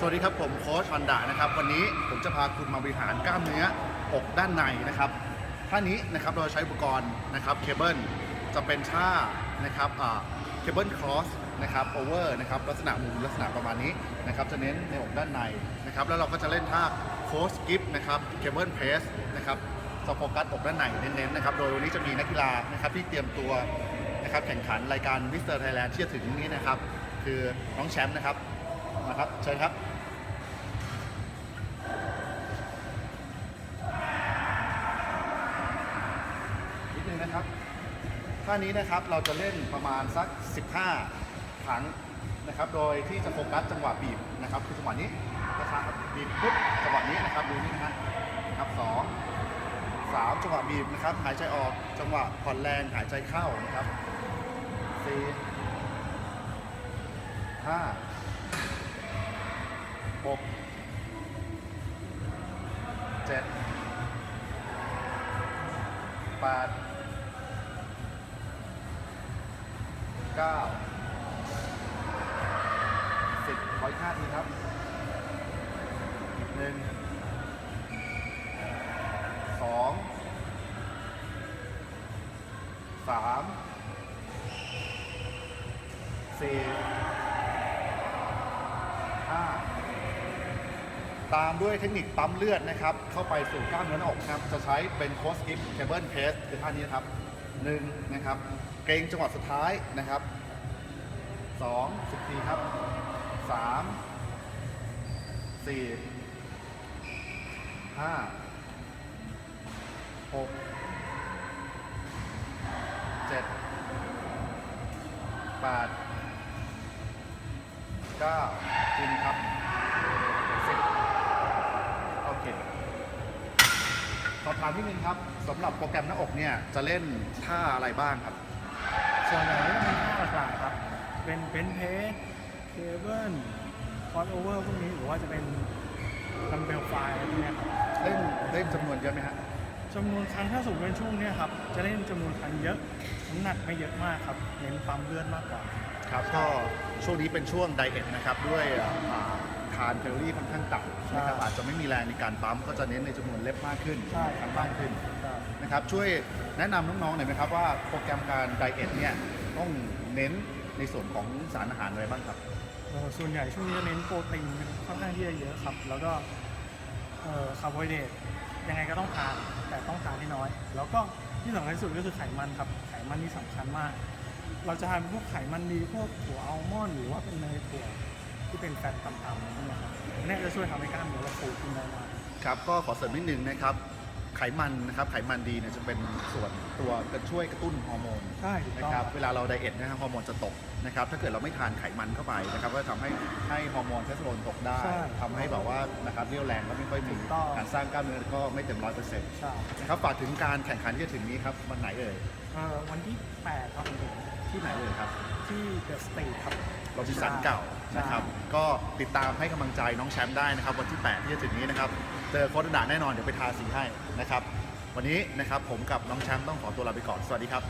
สวัสดีครับผมโค้ชฟันดานะครับ วันนี้ผมจะพาคุณมาบริหารกล้ามเนื้ออกด้านในนะครับท่านี้นะครับเราใช้อุปกรณ์นะครับเคเบิลจะเป็นท่านะครับเคเบิลครอสนะครับโอเวอร์นะครับลักษณะมุมลักษณะประมาณนี้นะครับจะเน้นในอกด้านในนะครับแล้วเราก็จะเล่นท่าโค้ชกิฟนะครับเคเบิลเพรสนะครับจะโฟกัสอกด้านในเน้นๆนะครับโดยวันนี้จะมีนักกีฬานะครับที่เตรียมตัวนะครับแข่งขันรายการมิสเตอร์ไทยแลนด์ที่จะถึงนี้นะครับคือน้องแชมป์นะครับ นะครับเชิญครับนิดนึงนะครับท่านี้นะครับเราจะเล่นประมาณสัก 15 ครั้งนะครับ โดยที่จะโฟกัสจังหวะบีบนะครับ คือจังหวะนี้นะครับบีบปุ๊บจังหวะนี้นะครับดูนี่นะฮะครับสองสามจังหวะบีบนะครับ หายใจออกจังหวะผ่อนแรงหายใจเข้านะครับสี่ห้า หกเจ็ดแปดเก้าสิบขออีกห้าทีครับหนึ่งสองสามสี่ห้า ตามด้วยเทคนิคปั๊มเลือดนะครับ เข้าไปสู่กล้ามเนื้อหน้าอกครับ จะใช้เป็นโคสกิฟเคเบิลเพสคือท่านี้นะครับหนึ่งนะครับ เกรงจังหวะสุดท้ายนะครับสองสิบทีครับสามสี่ห้าหกเจ็ดแปดเก้าจริงครับ เคสอบถามนิดนึงครับสำหรับโปรแกรมหน้าอกเนี่ยจะเล่นท่าอะไรบ้างครับ ส่วนใหญ่ก็จะเป็นท่าหลักๆครับ เป็นเบนเพสเคเบิลคอร์โอเวอร์พวกนี้หรือว่าจะเป็นดัมเบลไฟอะไรพวกเนี้ยครับเล่นเล่นจำนวนเยอะไหมฮะจำนวนครั้งถ้าสูงเป็นช่วงเนี้ยครับ จะเล่นจำนวนครั้งเยอะน้ำหนักไม่เยอะมากครับ เน้นปั๊มเลือดมากกว่า ครับก็ช่วงนี้เป็นช่วงไดเอทนะครับด้วยอ่า ทานแคลอรี่ค่อนข้างต่ำนะครับใช่อาจจะไม่มีแรงในการปั๊มก็จะเน้นในจำนวนเล็บมากขึ้นใช่ครั้งมากขึ้นครับนะครับช่วยแนะนำน้องๆหน่อยไหมครับว่าโปรแกรมการไดเอทเนี่ยต้องเน้นในส่วนของสารอาหารอะไรบ้างครับ เอ่อส่วนใหญ่ช่วงนี้จะเน้นโปรตีนค่อนข้างที่จะเยอะครับ แล้วก็เอ่อคาร์โบไฮเดรตยังไงก็ต้องทานแต่ต้องทานให้น้อย แล้วก็ที่สำคัญที่สุดก็คือไขมันครับ ไขมันนี่สำคัญมาก เราจะทานพวกไขมันดีพวกถั่วอัลมอนด์หรือว่าเป็นเนยถั่ว ที่เป็นแฟตต่ำๆนี่นะครับอันนี้จะช่วยทำให้กล้ามเนื้อเราฟูขึ้นได้มาก ครับก็ขอเสริมนิดนึงนะครับ ไขมันนะครับไขมันดีเนี่ยจะเป็นส่วนตัวจะช่วยกระตุ้นฮอร์โมนใช่ถูกนะต้องครับเวลาเราไดเอทนะครับฮอร์โมนจะตกนะครับถ้าเกิดเราไม่ทานไขมันเข้าไปนะครับก็จะทำให้ให้ฮอร์โมนเทสโทสเตอโรนตกได้ใช่ทำให้แบบว่านะครับเรี่ยวแรงก็ไม่ค่อยมีถูกต้อง การสร้างกล้ามเนื้อก็ไม่เต็มร้อยเปอร์เซ็นต์ใช่นะครับฝากถึงการแข่งขันที่จะถึงนี้ครับวันไหนเอ่ย เอ่อวันที่ 8 ครับผม ที่ไหนเอ่ยครับ ที่เดอะสเตทครับ โรบินสันเก่านะครับ ก็ติดตามให้กำลังใจน้องแชมป์ได้นะครับ วันที่ 8 ที่จะถึงนี้นะครับ เจอโค้ชด่าแน่นอน เดี๋ยวไปทาสีให้นะครับ วันนี้นะครับผมกับน้องแชมป์ต้องขอตัวลาไปก่อน สวัสดีครับ